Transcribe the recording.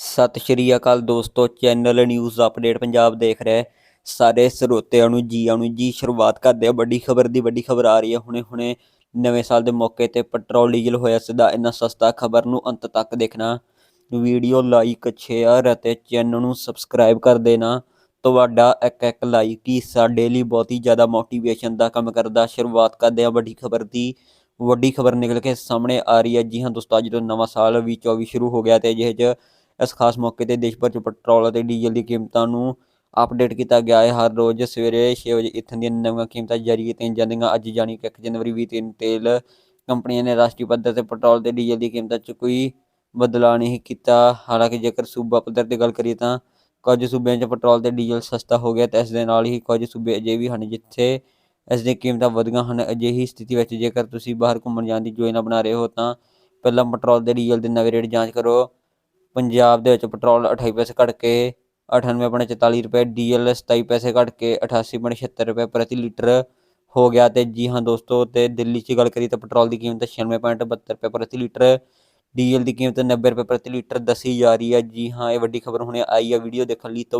ਸਤਿ ਸ਼੍ਰੀ ਅਕਾਲ ਦੋਸਤੋ, channel news update Punjab ਦੇਖ ਰਹੇ ਸਾਰੇ ਸਰੋਤਿਆਂ ਨੂੰ ਜੀ ਆਣੂ ਜੀ ਸ਼ੁਰੂਆਤ ਕਰਦੇ ਆ ਵੱਡੀ ਖਬਰ ਦੀ ਵੱਡੀ ਖਬਰ ਆ ਰਹੀ ਹੈ। ਹੁਣੇ ਹੁਣੇ ਨਵੇਂ ਸਾਲ ਦੇ ਮੌਕੇ ਤੇ ਪੈਟਰੋਲ, ਡੀਜ਼ਲ ਹੋਇਆ ਸਿੱਧਾ। ਇੰਨਾ ਸਸਤਾ ਖਬਰ ਨੂੰ ਅੰਤ ਤੱਕ ਦੇਖਣਾ। ਵੀਡੀਓ ਲਾਈਕ, ਸ਼ੇਅਰ ਅਤੇ ਚੈਨਲ ਨੂੰ ਸਬਸਕ੍ਰਾਈਬ ਕਰ ਦੇਣਾ। ਤੁਹਾਡਾ ਇੱਕ ਇੱਕ ਲਾਈਕ ਹੀ ਸਾਡੇ ਲਈ ਬਹੁਤ ਹੀ ਜ਼ਿਆਦਾ ਮੋਟੀਵੇਸ਼ਨ ਦਾ ਕੰਮ ਕਰਦਾ। ਸ਼ੁਰੂਆਤ ਕਰਦੇ ਆ ਵੱਡੀ ਖਬਰ ਦੀ। ਵੱਡੀ ਖਬਰ ਨਿਕਲ ਕੇ ਸਾਹਮਣੇ ਆ ਰਹੀ ਹੈ। ਜੀ ਹਾਂ ਦੋਸਤੋ, ਅੱਜ ਤੋਂ ਨਵਾਂ ਸਾਲ ਵੀ 24 ਸ਼ੁਰੂ ਹੋ ਗਿਆ ਤੇ ਜਿਹੇ ਚ ਇਸ ਖਾਸ ਮੌਕੇ ਤੇ ਦੇਸ਼ ਭਰ ਚ ਪੈਟਰੋਲ ਅਤੇ ਡੀਜ਼ਲ ਦੀ ਕੀਮਤਾਂ ਨੂੰ ਅਪਡੇਟ ਕੀਤਾ ਗਿਆ। ਹੈ ਹਰ ਰੋਜ਼ ਸਵੇਰੇ 6 ਵਜੇ ਇਥੋਂ ਦੀਆਂ ਨਵੀਆਂ ਕੀਮਤਾਂ ਜਾਰੀ ਕੀਤੀਆਂ ਜਾਂਦੀਆਂ। ਅੱਜ ਜਾਣੀ ਕਿ 1 ਜਨਵਰੀ 2023 ਤੇਲ ਕੰਪਨੀਆਂ ਨੇ ਰਾਸ਼ਟਰੀ ਪੱਧਰ ਤੇ ਪੈਟਰੋਲ ਤੇ ਡੀਜ਼ਲ ਦੀ ਕੀਮਤਾਂ 'ਚ ਕੋਈ ਬਦਲਾਅ ਨਹੀਂ ਕੀਤਾ। ਹਾਲਾਂਕਿ ਜੇਕਰ ਸੂਬਾ ਪੱਧਰ ਤੇ ਗੱਲ ਕਰੀਏ ਤਾਂ ਕੁਝ ਸੂਬਿਆਂ 'ਚ ਪੈਟਰੋਲ ਤੇ ਡੀਜ਼ਲ ਸਸਤਾ ਹੋ ਗਿਆ ਤੇ ਇਸ ਦੇ ਨਾਲ ਹੀ ਕੁਝ ਸੂਬੇ ਅਜੇ ਵੀ ਹਨ ਜਿੱਥੇ ਇਸ ਦੀਆਂ ਕੀਮਤਾਂ ਵਧੀਆਂ ਹਨ। ਅਜਿਹੀ ਸਥਿਤੀ ਵਿੱਚ ਜੇਕਰ ਤੁਸੀਂ ਬਾਹਰ ਘੁੰਮਣ ਜਾਣ ਦੀ ਯੋਜਨਾ ਬਣਾ ਰਹੇ ਹੋ ਤਾਂ ਪਹਿਲਾਂ ਪੈਟਰੋਲ ਤੇ ਡੀਜ਼ਲ ਦੇ ਨਵੇਂ ਰੇਟ ਜਾਂਚ ਕਰੋ। ਪੰਜਾਬ ਦੇ ਵਿੱਚ ਪੈਟਰੋਲ 28 ਪੈਸੇ ਘਟ ਕੇ 98.44 ਰੁਪਏ, ਡੀਜ਼ਲ 27 ਪੈਸੇ ਘਟ ਕੇ 88.76 ਰੁਪਏ ਪ੍ਰਤੀ ਲੀਟਰ ਹੋ ਗਿਆ ਤੇ ਜੀ ਹਾਂ ਦੋਸਤੋ, ਤੇ ਦਿੱਲੀ 'ਚ ਗੱਲ ਕਰੀ ਤਾਂ ਪੈਟਰੋਲ ਦੀ ਕੀਮਤ 96.72 ਰੁਪਏ ਪ੍ਰਤੀ ਲੀਟਰ, ਡੀਜ਼ਲ ਦੀ ਕੀਮਤ 90 ਰੁਪਏ ਪ੍ਰਤੀ ਲੀਟਰ ਦੱਸੀ ਜਾ ਰਹੀ ਹੈ। ਜੀ ਹਾਂ, ਇਹ ਵੱਡੀ ਖਬਰ ਹੁਣੇ ਆਈ ਹੈ ਵੀਡੀਓ ਦੇਖਣ ਲਈ ਤੋਂ